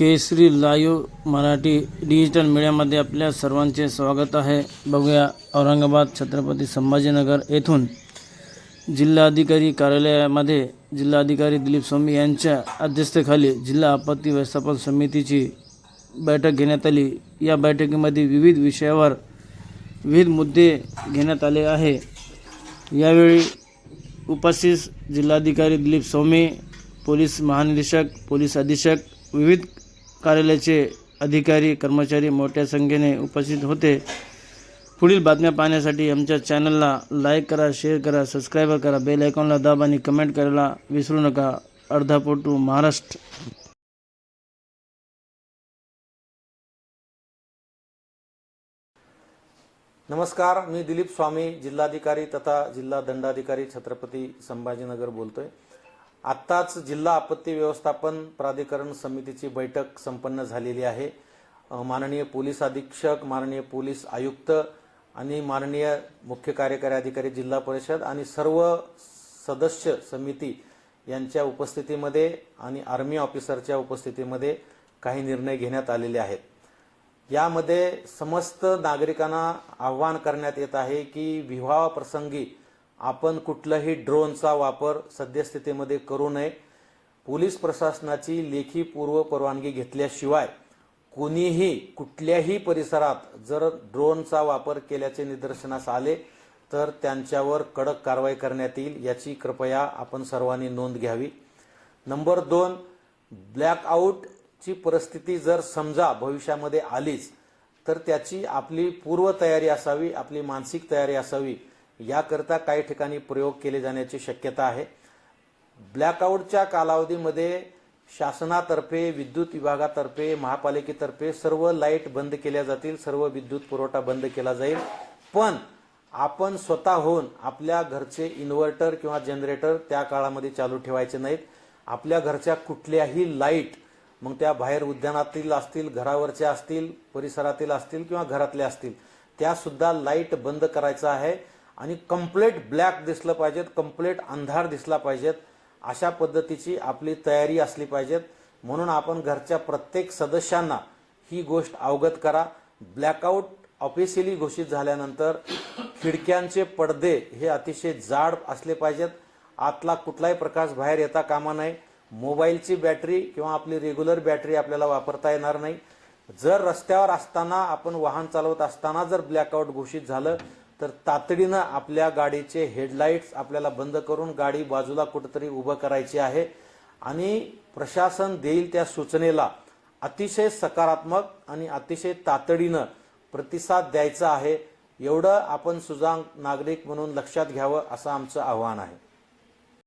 केसरी live Marathi digital मीडियामध्ये आपल्या सर्वांचे स्वागत आहे. बघूया औरंगाबाद छत्रपती संभाजीनगर येथून जिल्हाधिकारी कार्यालयामध्ये जिल्हाधिकारी दिलीप स्वामी यांच्या अध्यक्षतेखाली जिल्हा आपत्ती व्यवस्थापन समितीची बैठक घेण्यात आली. या बैठकीमध्ये विविध विषयावर विविध मुद्दे घेण्यात आले आहे. यावेळी उपस्थित जिल्हाधिकारी दिलीप स्वामी पोलीस महानिरीक्षक पोलीस अधीक्षक विविध कार्यालयाचे अधिकारी कर्मचारी मोठ्या संख्येने उपस्थित होते. पुढील बातम्या पाहण्यासाठी आमच्या चॅनलला लाईक करा शेअर करा सबस्क्राईब करा बेल आयकॉनला दाब आणि कमेंट करायला विसरू नका. अर्धापोटू महाराष्ट्र. नमस्कार मी दिलीप स्वामी जिल्हाधिकारी तथा जिल्हा दंडाधिकारी छत्रपती संभाजीनगर बोलतोय. आत्ताच जिल्हा आपत्ती व्यवस्थापन प्राधिकरण समितीची बैठक संपन्न झालेली आहे. माननीय पोलीस अधीक्षक माननीय पोलीस आयुक्त आणि माननीय मुख्य कार्यकारी अधिकारी जिल्हा परिषद आणि सर्व सदस्य समिती यांच्या उपस्थितीमध्ये आणि आर्मी ऑफिसरच्या उपस्थितीमध्ये काही निर्णय घेण्यात आलेले आहेत. यामध्ये समस्त नागरिकांना आव्हान करण्यात येत आहे की विवाह प्रसंगी आपण कुठलाही ड्रोनचा वापर सद्यस्थितीमध्ये करू नये. पोलीस प्रशासनाची लेखी पूर्व परवानगी घेतल्याशिवाय कोणीही कुठल्याही परिसरात जर ड्रोनचा वापर केल्याचे निदर्शनास आले तर त्यांच्यावर कडक कारवाई करण्यात येईल याची कृपया आपण सर्वांनी नोंद घ्यावी. नंबर दोन ब्लॅकआउटची परिस्थिती जर समजा भविष्यामध्ये आलीच तर त्याची आपली पूर्वतयारी असावी आपली मानसिक तयारी असावी. याकरता काही ठिकाणी प्रयोग केले जाण्याची शक्यता आहे. ब्लॅकआउटच्या कालावधीमध्ये शासनातर्फे विद्युत विभागातर्फे महापालिकेतर्फे सर्व लाइट बंद केल्या जातील सर्व विद्युत पुरवठा बंद केला जाईल. पण आपण स्वतःहून आपल्या घरचे इन्व्हर्टर किंवा जनरेटर त्या काळामध्ये चालू ठेवायचे नाहीत. आपल्या घरच्या कुठल्याही लाइट मग त्या बाहेर उद्यानातील असतील घरावरच्या असतील परिसरातील असतील किंवा घरातल्या असतील त्यासुद्धा लाइट बंद करायचं आहे. आणि कंप्लीट ब्लॅक दिसलं पाहिजेत कंप्लीट अंधार दिसला पाहिजेत. अशा पद्धतीची आपली तयारी असली पाहिजेत. म्हणून आपण घरच्या प्रत्येक सदस्यांना ही गोष्ट अवगत करा. ब्लॅकआउट ऑफिशियली घोषित झाल्यानंतर खिडक्यांचे पडदे हे अतिशय जाड असले पाहिजेत. आतला कुठलाही प्रकाश बाहेर येता कामा नये. मोबाईलची बॅटरी किंवा आपली रेग्युलर बॅटरी आपल्याला वापरता येणार नाही. जर रस्त्यावर असताना आपण वाहन चालवत असताना जर ब्लॅकआउट घोषित झालं तर तातडीनं आपल्या गाडीचे हेडलाईट्स आपल्याला बंद करून गाडी बाजूला कुठेतरी उभं करायची आहे. आणि प्रशासन देईल त्या सूचनेला अतिशय सकारात्मक आणि अतिशय तातडीनं प्रतिसाद द्यायचा आहे. एवढं आपण सुजांग नागरिक म्हणून लक्षात घ्यावं असं आमचं आव्हान आहे.